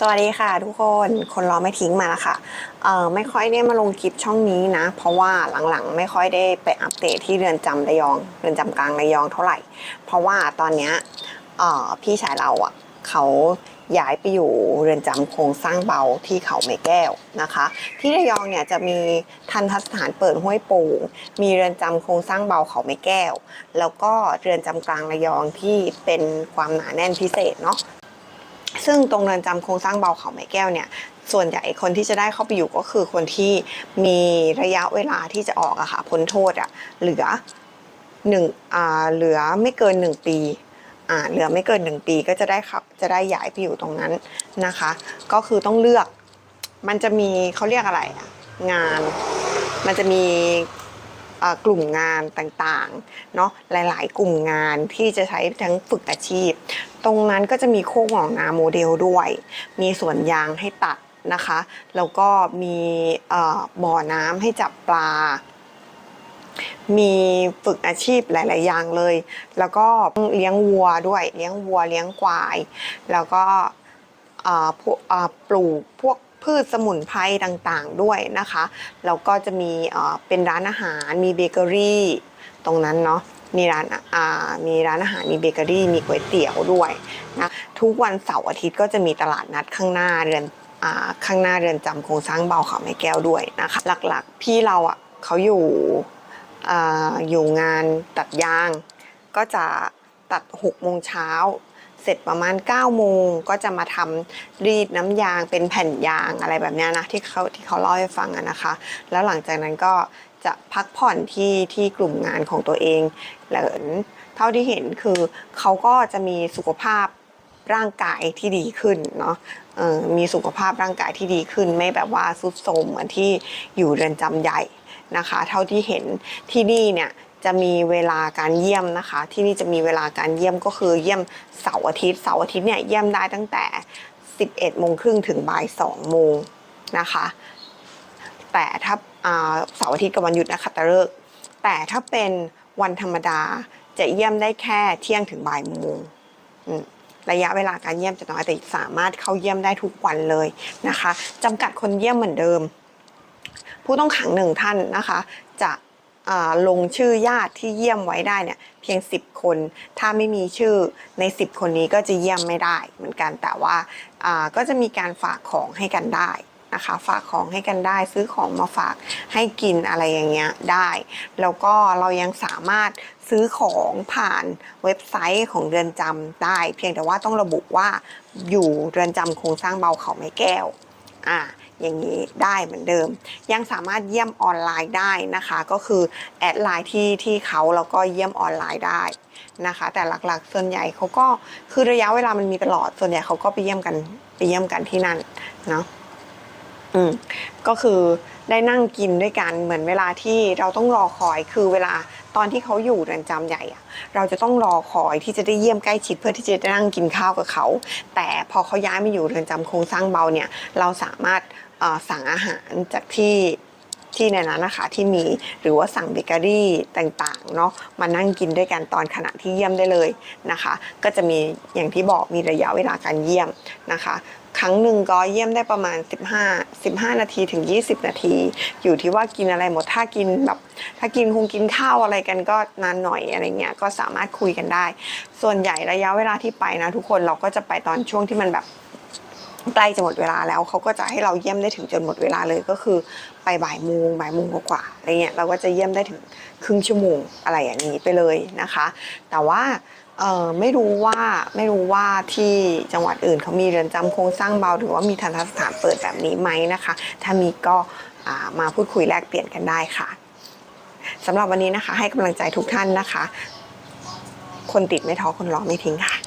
สวัสดีค่ะทุกคนคนรอไม่ทิ้งมาแล้วค่ะเอ่อไม่ค่อยได้มาลงคลิปช่องนี้นะ เพราะว่าหลังๆ ไม่ค่อยได้ไปอัปเดตที่เรือนจำระยองเรือนจำกลางระยองเท่าไหร่ เพราะว่าตอนเนี้ยเอ่อพี่ชายเราอะเขาย้ายไปอยู่เรือนจำโครงสร้างเบาที่เขาไม่แก้วนะคะ ที่ระยองเนี่ยจะมีทันทสถานเปิดห้วยป่งมีเรือนจำโครงสร้างเบาเขาไม่แก้ว แล้วก็เรือนจำกลางระยองที่เป็นความหนาแน่นพิเศษเนาะ ซึ่งตรงเรือนจำโครงสร้างเบาเขาไม้แก้วเนี่ยส่วนใหญ่คนที่จะได้เข้าไปอยู่ก็คือคนที่มีระยะเวลาที่จะออกอะค่ะพ้นโทษอะเหลือหนึ่งอ่าเหลือไม่เกินหนึ่งปีอ่าเหลือไม่เกินหนึ่งปีก็จะได้ครับจะได้ย้ายไปอยู่ตรงนั้นนะคะ ก็คือต้องเลือกมันจะมีเขาเรียกอะไรอะงาน มันจะมีกลุ่มงานต่างๆเนาะหลาย ๆ กลุ่มงานที่จะใช้ทั้งฝึกอาชีพ ตรงนั้นก็จะมีโคกหนองนาโมเดลด้วย มีสวนยางให้ตัดนะคะ แล้วก็มีบ่อน้ำให้จับปลา มีฝึกอาชีพหลาย ๆ อย่างเลย แล้วก็เลี้ยงวัวด้วย เลี้ยงวัวเลี้ยงควาย แล้วก็ปลูกพวกพืชสมุนไพรต่างๆด้วยนะคะ แล้วก็จะมีเป็นร้านอาหาร มีเบเกอรี่ตรงนั้นเนาะ มีร้านอ่ามีร้านอาหารมีเบเกอรี่ มีก๋วยเตี๋ยวด้วยนะทุกวันเสาร์อาทิตย์ก็จะมีตลาดนัดข้างหน้าเรือนอ่าข้างหน้าเรือนจำโครงสร้างเบาเขาไม้แก้วด้วยนะคะหลักๆพี่เราอะเขาอยู่อ่าอยู่งานตัดยาง ก็จะตัด6โมงเช้า เสร็จประมาณ9โมงก็จะมาทำรีดน้ำยางเป็นแผ่นยางอะไรแบบนี้นะที่เขาที่เขาเล่าให้ฟังนะคะ แล้วหลังจากนั้นก็จะพักผ่อนที่ที่กลุ่มงานของตัวเองแล้วเท่าที่เห็นคือเขาก็จะมีสุขภาพร่างกายที่ดีขึ้นเนาะมีสุขภาพร่างกายที่ดีขึ้น ไม่แบบว่าสุดโทรมเหมือนที่อยู่เรือนจำใหญ่นะคะ เท่าที่เห็นที่นี่เนี่ย จะมีเวลาการเยี่ยมนะคะ ที่นี่จะมีเวลาการเยี่ยมก็คือเยี่ยมเสาร์อาทิตย์เสาร์อาทิตย์เนี่ยเยี่ยมได้ตั้งแต่ 11โมงครึ่งถึงบ่าย2โมงนะคะ แต่ถ้าเสาร์อาทิตย์กับวันหยุดนะคะตะเลิกแต่ถ้าเป็นวันธรรมดาจะเยี่ยมได้แค่เที่ยงถึงบ่ายโมงระยะเวลาการเยี่ยมจะน้อยแต่สามารถเข้าเยี่ยมได้ทุกวันเลยนะคะจำกัดคนเยี่ยมเหมือนเดิม ผู้ต้องขังหนึ่งท่านนะคะ จะ ลงชื่อญาติที่เยี่ยมไว้ได้เนี่ยเพียง 10 คน ถ้าไม่มีชื่อใน 10 คนนี้ก็จะเยี่ยมไม่ได้เหมือนกันแต่ว่าก็จะมีการฝากของให้กันได้นะคะฝากของให้กันได้ซื้อของมาฝากให้กินอะไรอย่างเงี้ยได้ แล้วก็เรายังสามารถซื้อของผ่านเว็บไซต์ของเรือนจำได้ เพียงแต่ว่าต้องระบุว่าอยู่เรือนจำโครงสร้างเบาเขาไม้แก้วอ่า อย่างนี้ได้เหมือนเดิม ยังสามารถเยี่ยมออนไลน์ได้นะคะ ก็คือแอดไลน์ที่ที่เขาแล้วก็เยี่ยมออนไลน์ได้นะคะ แต่หลักๆ ส่วนใหญ่เขาก็คือระยะเวลามันมีตลอดส่วนใหญ่เขาก็ไปเยี่ยมกันไปเยี่ยมกันที่นั่นเนาะอืมก็คือได้นั่งกินด้วยกันเหมือนเวลาที่เราต้องรอคอยคือเวลา ตอนที่เขาอยู่เรือนจำใหญ่อะเราจะต้องรอคอยที่จะได้เยี่ยมใกล้ชิดเพื่อที่จะได้นั่งกินข้าวกับเขา แต่พอเขาย้ายมาอยู่เรือนจำโครงสร้างเบาเนี่ยเราสามารถสั่งอาหารจากที่ ที่ในนั้นนะคะที่มีหรือว่าสั่งเบเกอรี่ต่างๆเนาะมานั่งกินด้วยกันตอนขณะที่เยี่ยมได้เลยนะคะ ก็จะมีอย่างที่บอกมีระยะเวลาการเยี่ยมนะคะ ครั้งหนึ่งก็เยี่ยมได้ประมาณ 15 15 นาทีถึง 20 นาที อยู่ที่ว่ากินอะไรหมดถ้ากินแบบถ้ากินคงกินข้าวอะไรกันก็นานหน่อยอะไรเงี้ยก็สามารถคุยกันได้ ส่วนใหญ่ระยะเวลาที่ไปนะทุกคนเราก็จะไปตอนช่วงที่มันแบบ ใกล้จะหมดเวลาแล้วเขาก็จะให้เราเยี่ยมได้ถึงจนหมดเวลาเลยก็คือไปบ่ายโมงบ่ายโมงกว่าๆอะไรเงี้ยเราก็จะเยี่ยมได้ถึงครึ่งชั่วโมงอะไรอย่างนี้ไปเลยนะคะ แต่ว่าไม่รู้ว่าไม่รู้ว่าที่จังหวัดอื่นเขามีเรือนจำโครงสร้างเบาหรือว่ามีทันตสถานเปิดแบบนี้ไหมนะคะ ถ้ามีก็มาพูดคุยแลกเปลี่ยนกันได้ค่ะสำหรับวันนี้นะคะ ให้กำลังใจทุกท่านนะคะ คนติดไม่ท้อคนรอไม่ทิ้งค่ะ